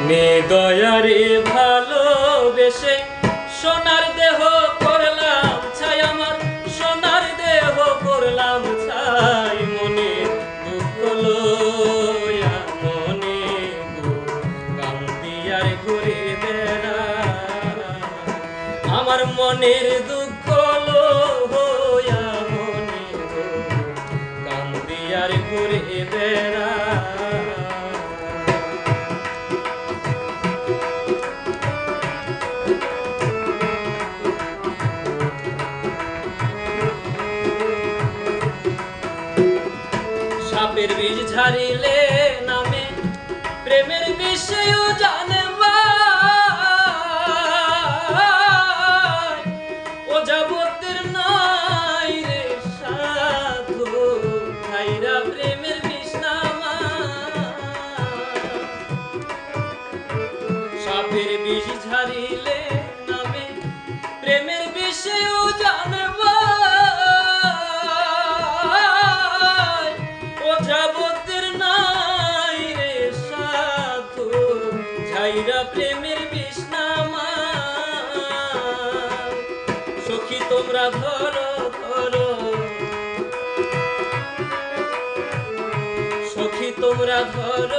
দয়ারে ভালোবেসে সোনার দেহ করলাম ছাই আমার, সোনার দেহ করলাম ছাই মনে দুঃখ লইয়া মনে কান্দিয়ার ঘুরে বেড়া আমার মনের দুঃখ সাপের বীজ ঝাড়িলে নামে প্রেমের বিষয়ও খাইরা প্রেমের ঝাড়িলে নামে প্রেমের বিষয়ও জানবা ঝাইরা প্রেমের বিষ্ণামা সখী তোমরা ধরো ধরো। সখী তোমরা ধরো।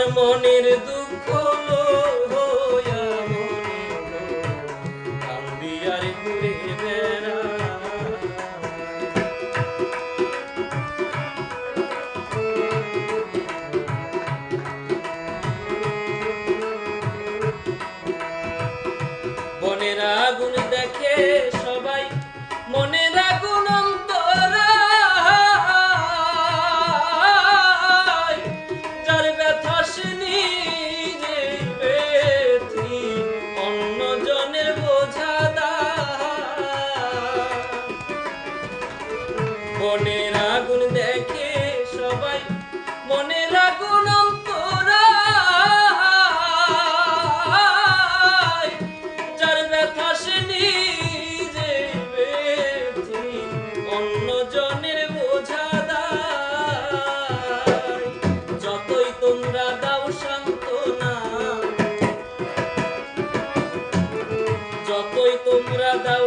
আমার মনের দুঃখ বনের আগুন দেখে আগুন অন্তরায়। যার ব্যথা সে নিজে ব্যথি, অন্যজনের বোঝা। যতই তোমরা দাও সান্ত্বনা যতই তোমরা দাও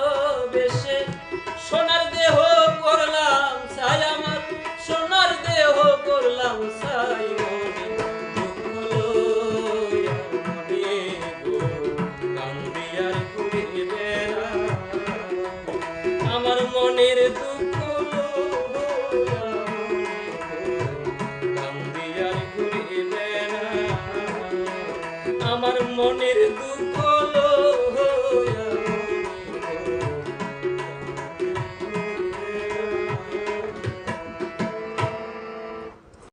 মনের দুঃখ